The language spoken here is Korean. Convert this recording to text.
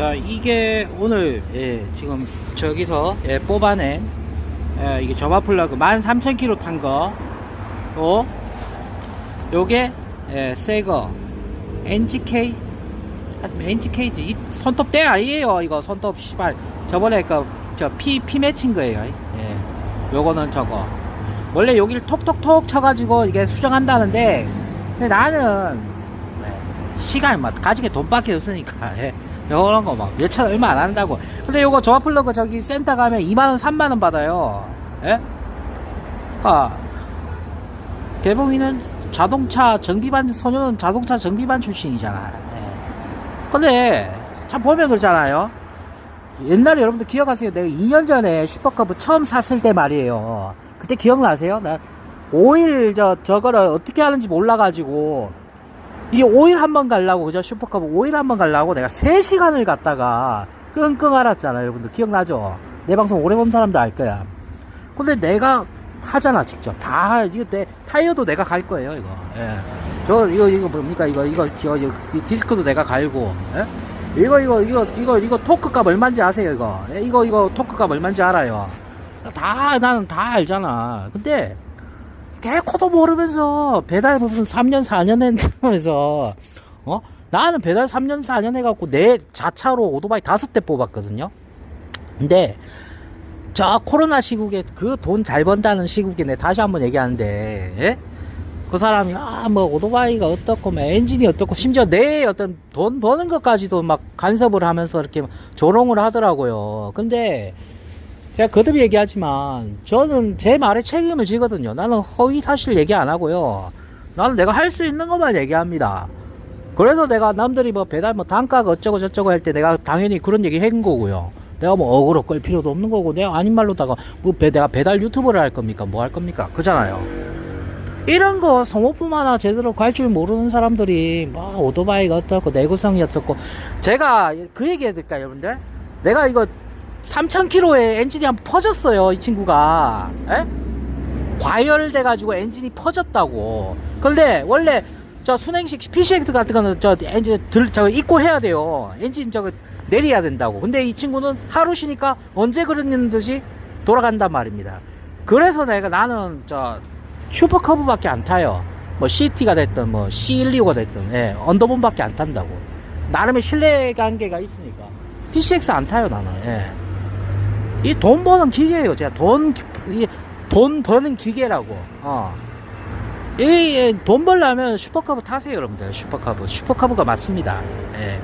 자 이게 오늘 예, 지금 저기서 예, 뽑아낸 예, 이게 점화 플러그 13,000km 탄거. 또 요게 예, 새거. NGK 하여튼 NGK지 이 손톱 때 아니에요 이거 손톱 시발. 저번에 그저피 피 맺힌 거예요. 예. 요거는 저거. 원래 여기를 톡톡톡 쳐가지고 이게 수정한다는데 근데 나는 네, 시간 막 가지게 돈밖에 없으니까 예. 요런 거막 몇천 얼마 안 한다고 근데 요거 저화 플러그 저기 센터 가면 2만원 3만원 받아요 예? 아 개봉이는 자동차 정비반 소녀는 자동차 정비반 출신이잖아 예. 근데 참 보면 그러잖아요 옛날에 여러분들 기억하세요 내가 2년 전에 슈퍼컵을 처음 샀을 때 말이에요 그때 기억나세요? 나 오일 저 저거를 어떻게 하는지 몰라가지고 이게 오일 한번 가려고 그죠? 슈퍼컵 오일 한번 가려고 내가 3시간을 갔다가 끙끙 앓았잖아요. 여러분들 기억나죠? 내 방송 오래 본 사람도 알 거야. 근데 내가 하잖아 직접. 다 이거 내 타이어도 내가 갈 거예요 이거. 예. 저 이거 이거 뭡니까? 이거 이거 저 이거 이 디스크도 내가 갈고 예? 이거 이거 이거 이거 이거 토크 값 얼마인지 아세요 이거? 예, 이거 이거 토크 값 얼마인지 알아요. 다 나는 다 알잖아. 근데 개코도 모르면서 배달 무슨 3년 4년 했다면서. 어? 나는 배달 3년 4년 해갖고 내 자차로 오토바이 다섯 대 뽑았거든요. 근데 저 코로나 시국에 그 돈 잘 번다는 시국에 내 다시 한번 얘기하는데 예? 그 사람이 아 뭐 오토바이가 어떻고 뭐 엔진이 어떻고 심지어 내 어떤 돈 버는 것까지도 막 간섭을 하면서 이렇게 조롱을 하더라고요. 근데 제가 거듭 얘기하지만 저는 제 말에 책임을 지거든요. 나는 허위 사실 얘기 안 하고요. 나는 내가 할 수 있는 것만 얘기합니다. 그래서 내가 남들이 뭐 배달 뭐 단가가 어쩌고 저쩌고 할 때 내가 당연히 그런 얘기 한 거고요. 내가 뭐 어그로 끌 필요도 없는 거고 내가 아닌 말로다가 뭐 배, 내가 배달 유튜버를 할 겁니까? 뭐 할 겁니까? 그잖아요. 이런 거 성호품 하나 제대로 갈 줄 모르는 사람들이 뭐 오토바이가 어떻고 내구성이 어떻고 제가 그 얘기 해야 될까요 여러분들? 내가 이거 3000km에 엔진이 한번 퍼졌어요 이 친구가. 에? 과열돼 가지고 엔진이 퍼졌다고. 근데 원래 저 순행식 PCX 같은 거는 저 엔진 들 저거 입고 해야 돼요. 엔진 저거 내려야 된다고. 근데 이 친구는 하루 쉬니까 언제 그러는 듯이 돌아간단 말입니다. 그래서 내가 나는 저 슈퍼커브밖에 안 타요. 뭐 CT가 됐든 뭐 C125가 됐든 예, 언더본밖에 안 탄다고. 나름의 신뢰 관계가 있으니까. PCX 안 타요 나는. 예. 이 돈 버는 기계예요. 제가 돈, 이 돈 버는 기계라고. 어. 이 돈 벌려면 슈퍼카브 타세요 여러분들. 슈퍼카브. 슈퍼카브가 맞습니다. 예.